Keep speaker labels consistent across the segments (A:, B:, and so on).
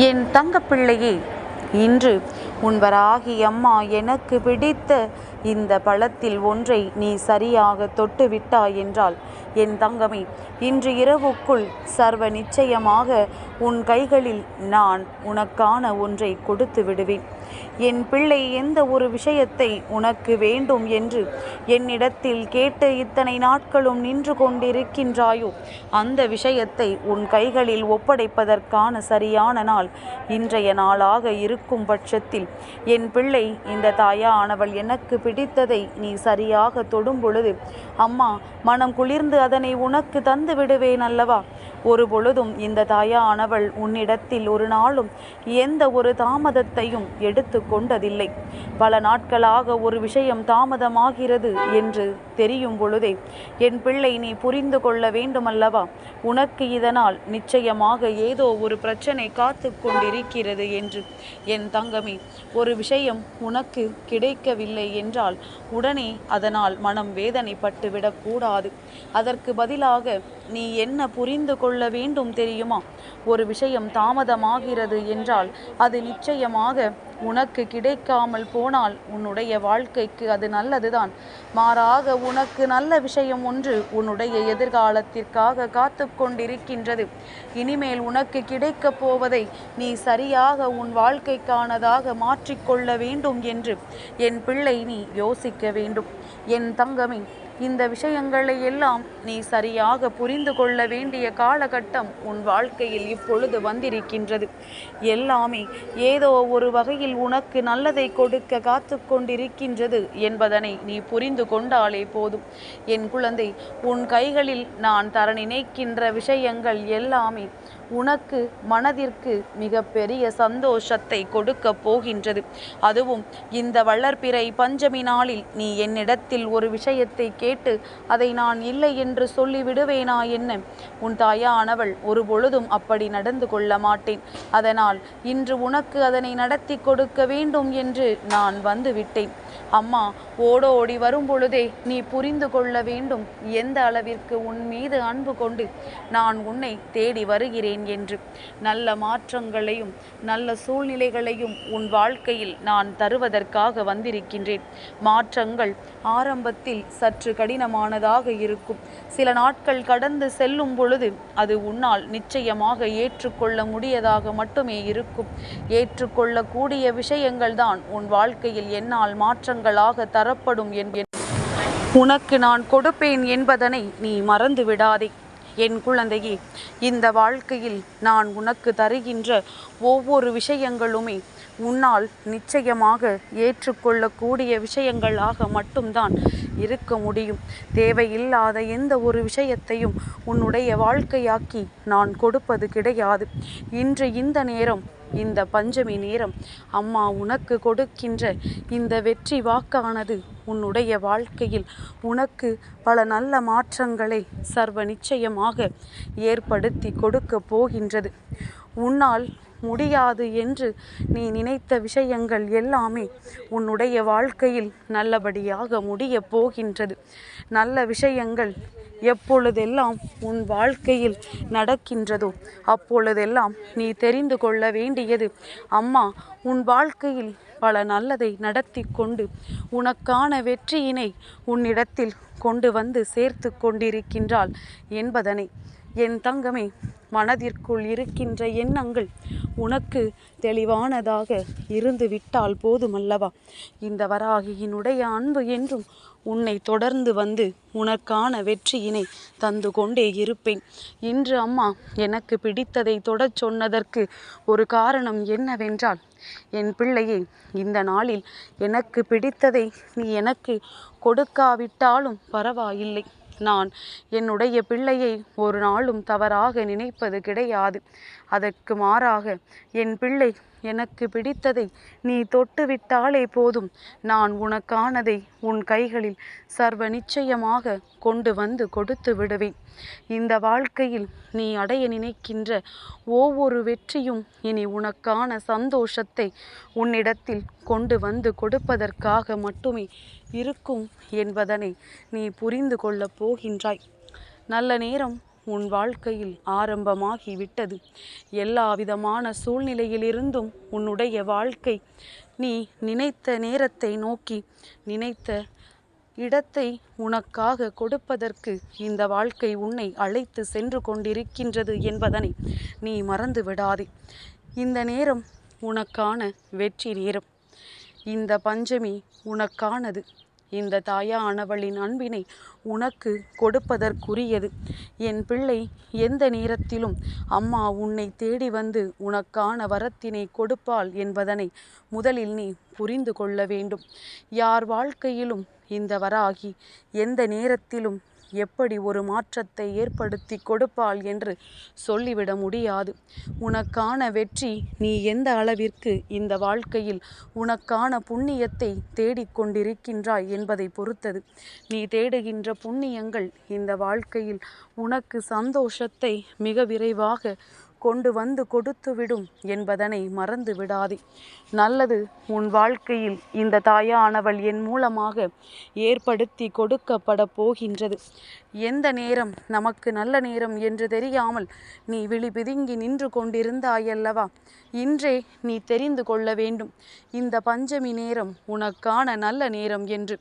A: என் தங்கப்பிள்ளையே இன்று உன்பராகி அம்மா எனக்கு பிடித்த இந்த பழத்தில் ஒன்றை நீ சரியாக தொட்டு விட்டாய் என்றால் என் தங்கமே இன்று இரவுக்குள் சர்வ நிச்சயமாக உன் கைகளில் நான் உனக்கான ஒன்றை கொடுத்து விடுவேன். என் பிள்ளை எந்த ஒரு விஷயத்தை உனக்கு வேண்டும் என்று என்னிடத்தில் கேட்டு இத்தனை நாட்களும் நின்று கொண்டிருக்கின்றாயோ அந்த விஷயத்தை உன் கைகளில் ஒப்படைப்பதற்கான சரியான நாள் இன்றைய நாளாக இருக்கும் பட்சத்தில் என் பிள்ளை இந்த தாயானவள் எனக்கு பிடித்ததை நீ சரியாக தொடும் பொழுது அம்மா மனம் குளிர்ந்து அதனை உனக்கு தந்து விடுவேன் அல்லவா? ஒரு பொழுதும் இந்த தாயானவள் உன்னிடத்தில் ஒரு நாளும் எந்த ஒரு தாமதத்தையும் எடுத்து கொண்டதில்லை. பல நாட்களாக ஒரு விஷயம் தாமதமாகிறது என்று தெரியும் பொழுதே என் பிள்ளை நீ புரிந்து கொள்ள வேண்டுமல்லவா? உனக்கு இதனால் நிச்சயமாக ஏதோ ஒரு பிரச்சனை காத்து கொண்டிருக்கிறது என்று. என் தங்கமே ஒரு விஷயம் உனக்கு கிடைக்கவில்லை என்றால் உடனே அதனால் மனம் வேதனைப்பட்டு விடக்கூடாது. அதற்கு பதிலாக நீ என்ன புரிந்து கொள்ள வேண்டும் தெரியுமா? ஒரு விஷயம் தாமதமாகிறது என்றால் அது நிச்சயமாக உனக்கு கிடைக்காமல் போனால் உன்னுடைய வாழ்க்கைக்கு அது நல்லதுதான். மாறாக உனக்கு நல்ல விஷயம் ஒன்று உன்னுடைய எதிர்காலத்திற்காக காத்து கொண்டிருக்கின்றது. இனிமேல் உனக்கு கிடைக்கப் போவதை நீ சரியாக உன் வாழ்க்கைக்கானதாக மாற்றிக்கொள்ள வேண்டும் என்று என் பிள்ளை நீ யோசிக்க வேண்டும். என் தங்கமே இந்த விஷயங்களை எல்லாம் நீ சரியாக புரிந்து கொள்ள வேண்டிய காலகட்டம் உன் வாழ்க்கையில் இப்பொழுது வந்திருக்கின்றது. எல்லாமே ஏதோ ஒரு வகையில் உனக்கு நல்லதை கொடுக்க காத்து கொண்டிருக்கின்றது என்பதனை நீ புரிந்து கொண்டாலே போதும். என் குழந்தை உன் கைகளில் நான் தர நினைக்கின்ற விஷயங்கள் எல்லாமே உனக்கு மனதிற்கு மிகப்பெரிய சந்தோஷத்தை கொடுக்க போகின்றது. அதுவும் இந்த வளர்ப்பிறை பஞ்சமி நாளில் நீ என்னிடத்தில் ஒரு விஷயத்தை கேட்டு அதை நான் இல்லை என்று சொல்லிவிடுவேனா என்ன? உன் தாயானவள் ஒரு பொழுதும் அப்படி நடந்து கொள்ள மாட்டேன். அதனால் இன்று உனக்கு அதனை நடத்தி கொடுக்க வேண்டும் என்று நான் வந்து விட்டேன். அம்மா ஓடோடி வரும் பொழுதே நீ புரிந்து கொள்ள வேண்டும் எந்த அளவிற்கு உன் மீது அன்பு கொண்டு நான் உன்னை தேடி வருகிறேன். என்று. நல்ல மாற்றங்களையும் நல்ல சூழ்நிலைகளையும் உன் வாழ்க்கையில் நான் தருவதற்காக வந்திருக்கின்றேன். மாற்றங்கள் ஆரம்பத்தில் சற்று கடினமானதாக இருக்கும். சில நாட்கள் கடந்து செல்லும் பொழுது அது உன்னால் நிச்சயமாக ஏற்றுக்கொள்ள முடியதாக மட்டுமே இருக்கும். ஏற்றுக்கொள்ளக்கூடிய விஷயங்கள் தான் உன் வாழ்க்கையில் என்னால் மாற்றங்களாக தரப்படும் என்ப. உனக்கு நான் கொடுப்பேன் என்பதனை நீ மறந்து விடாதே என் குழந்தையே இந்த வாழ்க்கையில் நான் உனக்கு தருகின்ற ஒவ்வொரு விஷயங்களுமே உன்னால் நிச்சயமாக ஏற்றுக்கொள்ளக்கூடிய விஷயங்களாக மட்டும்தான் இருக்க முடியும். தேவையில்லாத எந்த ஒரு விஷயத்தையும் உன்னுடைய வாழ்க்கையாக்கி நான் கொடுப்பது கிடையாது. இன்று இந்த நேரம் இந்த பஞ்சமி நேரம். அம்மா உனக்கு கொடுக்கின்ற இந்த வெற்றி வாக்கானது உன்னுடைய வாழ்க்கையில். உனக்கு பல நல்ல மாற்றங்களை சர்வ நிச்சயமாக ஏற்படுத்தி கொடுக்க போகின்றது. உன்னால் முடியாது என்று நீ நினைத்த விஷயங்கள் எல்லாமே உன்னுடைய வாழ்க்கையில் நல்லபடியாக முடியப் போகின்றது. நல்ல விஷயங்கள் எப்பொழுதெல்லாம் உன் வாழ்க்கையில் நடக்கின்றதோ அப்பொழுதெல்லாம் நீ தெரிந்து கொள்ள வேண்டியது. அம்மா உன் வாழ்க்கையில் பல நல்லதை நடத்தி கொண்டு உனக்கான வெற்றியினை உன்னிடத்தில் கொண்டு வந்து சேர்த்து கொண்டிருக்கின்றாள் என்பதனை என் தங்கமே மனதிற்குள் இருக்கின்ற எண்ணங்கள் உனக்கு தெளிவானதாக இருந்து விட்டால் போதுமல்லவா? இந்த வராகியினுடைய அன்பு என்றும் உன்னை தொடர்ந்து வந்து உனக்கான வெற்றியினை தந்து கொண்டே இருப்பேன். இன்று அம்மா எனக்கு பிடித்ததை தொடச் சொன்னதற்கு ஒரு காரணம் என்னவென்றால் என் பிள்ளையே இந்த நாளில் எனக்கு பிடித்ததை நீ எனக்கு கொடுக்காவிட்டாலும் பரவாயில்லை. நான் என்னுடைய பிள்ளையை ஒரு நாளும் தவறாக நினைப்பது கிடையாது. அதற்கு மாறாக என் பிள்ளை எனக்கு பிடித்ததை நீ தொட்டுவிட்டாலே போதும். நான் உனக்கானதை உன் கைகளில் சர்வ நிச்சயமாக கொண்டு வந்து கொடுத்து விடுவேன். இந்த வாழ்க்கையில் நீ அடைய நினைக்கின்ற ஒவ்வொரு வெற்றியும் இனி உனக்கான சந்தோஷத்தை உன்னிடத்தில் கொண்டு வந்து கொடுப்பதற்காக மட்டுமே இருக்கும் என்பதனை நீ புரிந்து கொள்ளப் போகின்றாய். நல்ல நேரம் உன் வாழ்க்கையில் ஆரம்பமாகி விட்டது எல்லா விதமான சூழ்நிலையிலிருந்தும் உன்னுடைய வாழ்க்கை நீ நினைத்த நேரத்தை நோக்கி நினைத்த இடத்தை உனக்காக கொடுப்பதற்கு இந்த வாழ்க்கை உன்னை அழைத்து சென்று கொண்டிருக்கின்றது என்பதனை நீ மறந்து விடாதே இந்த நேரம் உனக்கான வெற்றி நேரம். இந்த பஞ்சமி உனக்கானது. இந்த தாயானவளின் அன்பினை உனக்கு கொடுப்பதற்குரியது. என் பிள்ளை எந்த நேரத்திலும் அம்மா உன்னை தேடி வந்து உனக்கான வரத்தினை கொடுப்பாள் என்பதனை முதலில் நீ புரிந்து கொள்ள வேண்டும். யார் வாழ்க்கையிலும் இந்த வராகி எந்த நேரத்திலும் எப்படி ஒரு மாற்றத்தை ஏற்படுத்தி கொடுப்பாள் என்று சொல்லிவிட முடியாது. உனக்கான வெற்றி நீ எந்த அளவிற்கு இந்த வாழ்க்கையில் உனக்கான புண்ணியத்தை தேடிக்கொண்டிருக்கின்றாய் என்பதை பொறுத்தது. நீ தேடுகின்ற புண்ணியங்கள் இந்த வாழ்க்கையில் உனக்கு சந்தோஷத்தை மிக விரைவாக கொண்டு வந்து கொடுத்துவிடும் என்பதனை மறந்து விடாதே. நல்லது உன் வாழ்க்கையில் இந்த தாயானவள் என் மூலமாக ஏற்படுத்தி கொடுக்கப்பட போகின்றது. எந்த நேரம் நமக்கு நல்ல நேரம் என்று தெரியாமல் நீ விழி பிதுங்கி நின்று கொண்டிருந்தாயல்லவா? இன்றே நீ தெரிந்து கொள்ள வேண்டும். இந்த பஞ்சமி நேரம் உனக்கான நல்ல நேரம் என்று.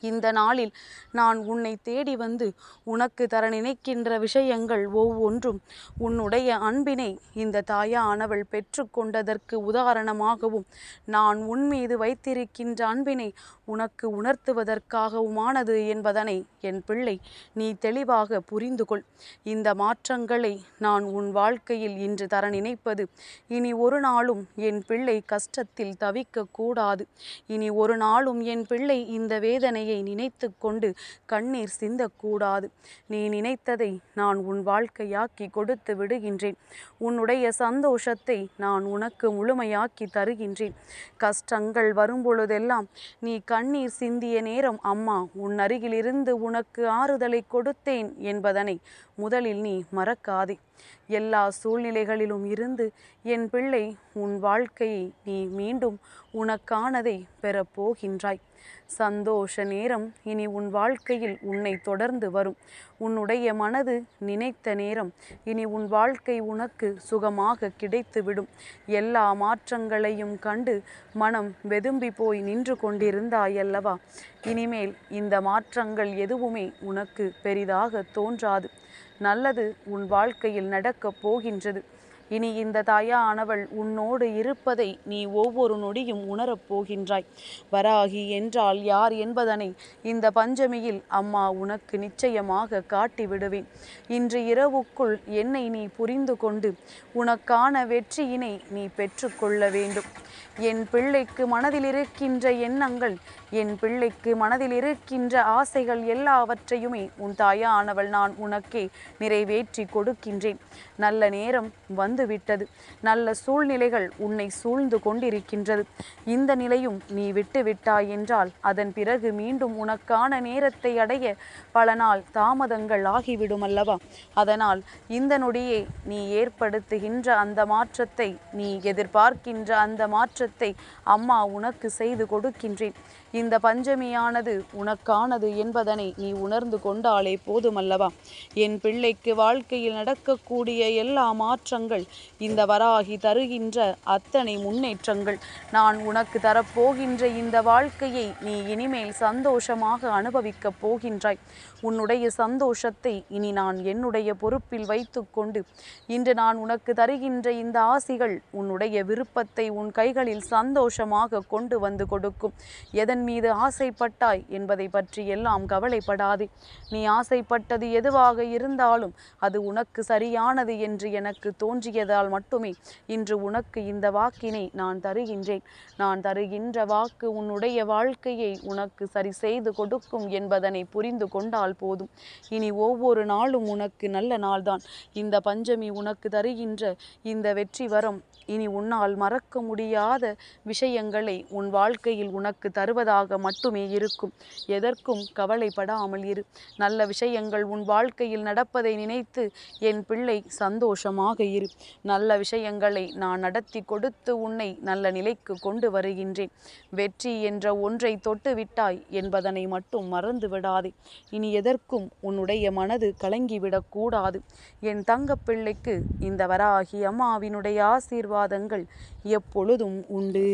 A: இந்த நாளில் நான் உன்னை தேடி வந்து உனக்கு தர நினைக்கின்ற விஷயங்கள் ஒவ்வொன்றும் உன்னுடைய அன்பினை இந்த தாயானவள் பெற்றுக்கொண்டதற்கு உதாரணமாகவும் நான் உன் மீது வைத்திருக்கின்ற அன்பினை உனக்கு உணர்த்துவதற்காகவுமானது என்பதனை என் பிள்ளை நீ தெளிவாக புரிந்து கொள் இந்த மாற்றங்களை நான் உன் வாழ்க்கையில் இன்று தர நினைப்பது இனி ஒரு நாளும் என் பிள்ளை கஷ்டத்தில் தவிக்க கூடாது இனி ஒரு நாளும் என் பிள்ளை இந்த வேதனை வேதனையை நினைத்து கொண்டு கண்ணீர் சிந்தக்கூடாது. நீ நினைத்ததை நான் உன் வாழ்க்கையாக்கி கொடுத்து விடுகின்றேன். உன்னுடைய சந்தோஷத்தை நான் உனக்கு முழுமையாக்கி தருகின்றேன். கஷ்டங்கள் வரும்பொழுதெல்லாம் நீ கண்ணீர் சிந்திய நேரம் அம்மா உன் அருகிலிருந்து உனக்கு ஆறுதலை கொடுத்தேன் என்பதனை முதலில் நீ மறக்காதே. எல்லா சூழ்நிலைகளிலும் இருந்து என் பிள்ளை உன் வாழ்க்கையை நீ மீண்டும் உனக்கானதை பெறப்போகின்றாய் சந்தோஷ நேரம் இனி உன் வாழ்க்கையில் உன்னை தொடர்ந்து வரும். உன்னுடைய மனது நினைத்த நேரம் இனி உன் வாழ்க்கை உனக்கு சுகமாக கிடைத்துவிடும். எல்லா மாற்றங்களையும் கண்டு மனம் வெதும்பி போய் நின்று கொண்டிருந்தாயல்லவா? இனிமேல் இந்த மாற்றங்கள் எதுவுமே உனக்கு பெரிதாக தோன்றாது. நல்லது உன் வாழ்க்கையில் நடக்கப் போகின்றது. இனி இந்த தாயானவள் உன்னோடு இருப்பதை நீ ஒவ்வொரு நொடியும் உணரப் போகின்றாய். வராகி என்றால் யார் என்பதனை இந்த பஞ்சமியில் அம்மா உனக்கு நிச்சயமாக காட்டி விடுவேன். இன்று இரவுக்குள் என்னை நீ புரிந்து கொண்டு உனக்கான வெற்றியினை நீ பெற்றுக்கொள்ள வேண்டும். என் பிள்ளைக்கு மனதில் இருக்கின்ற எண்ணங்கள் என் பிள்ளைக்கு மனதில் இருக்கின்ற ஆசைகள் எல்லாவற்றையுமே உன் தாயானவள் நான் உனக்கே நிறைவேற்றி கொடுக்கின்றேன். நல்ல நேரம் வந்துவிட்டது நல்ல சூழ்நிலைகள் உன்னை சூழ்ந்து கொண்டிருக்கின்றது. இந்த நிலையும் நீ விட்டு விட்டாய் என்றால் அதன் பிறகு மீண்டும் உனக்கான நேரத்தை அடைய பல நாள் தாமதங்கள் ஆகிவிடும் அல்லவா? அதனால் இந்த நொடியே நீ ஏற்படுத்துகின்ற அந்த மாற்றத்தை நீ எதிர்பார்க்கின்ற அந்த மாற்றத்தை அம்மா உனக்கு செய்து கொடுக்கின்றேன். இந்த பஞ்சமியானது உனக்கானது என்பதனை நீ உணர்ந்து கொண்டாலே போதுமல்லவா? என் பிள்ளைக்கு வாழ்க்கையில் நடக்கக்கூடிய எல்லா மாற்றங்கள் இந்த வராகி தருகின்ற அத்தனை முன்னேற்றங்கள். நான் உனக்கு தரப்போகின்ற இந்த வாழ்க்கையை நீ இனிமேல் சந்தோஷமாக அனுபவிக்கப் போகின்றாய். உன்னுடைய சந்தோஷத்தை இனி நான் என்னுடைய பொறுப்பில் வைத்துக்கொண்டு இன்று நான் உனக்கு தருகின்ற இந்த ஆசிகள் உன்னுடைய விருப்பத்தை உன் கைகளில் சந்தோஷமாக கொண்டு வந்து கொடுக்கும். எதன் மீது ஆசைப்பட்டாய் என்பதை பற்றி எல்லாம் கவலைப்படாதே. நீ ஆசைப்பட்டது எதுவாக இருந்தாலும் அது உனக்கு சரியானது என்று எனக்கு கூறியதால் மட்டுமே இன்று உனக்கு இந்த வாக்கினை நான் தருகின்றேன். நான் தருகின்ற வாக்கு உன்னுடைய வாழ்க்கையை உனக்கு சரி செய்து கொடுக்கும் என்பதனை புரிந்து கொண்டால் போதும். இனி ஒவ்வொரு நாளும் உனக்கு நல்ல நாள்தான். இந்த பஞ்சமி உனக்கு தருகின்ற இந்த வெற்றி வரம் இனி உன்னால் மறக்க முடியாத விஷயங்களை உன் வாழ்க்கையில் உனக்கு தருவதாக மட்டுமே இருக்கும். எதற்கும் கவலைப்படாமல் இரு. நல்ல விஷயங்கள் உன் வாழ்க்கையில் நடப்பதை நினைத்து என் பிள்ளை சந்தோஷமாக இரு. நல்ல விஷயங்களை நான் நடத்தி கொடுத்து உன்னை நல்ல நிலைக்கு கொண்டு வருகின்றேன். வெற்றி என்ற ஒன்றை தொட்டு விட்டாய் என்பதனை மட்டும் மறந்து விடாதே இனி எதற்கும் உன்னுடைய மனது கலங்கிவிடக்கூடாது என் தங்கப் பிள்ளைக்கு இந்த வராகி அம்மாவினுடைய ஆசீர்வாதங்கள் எப்பொழுதும் உண்டு.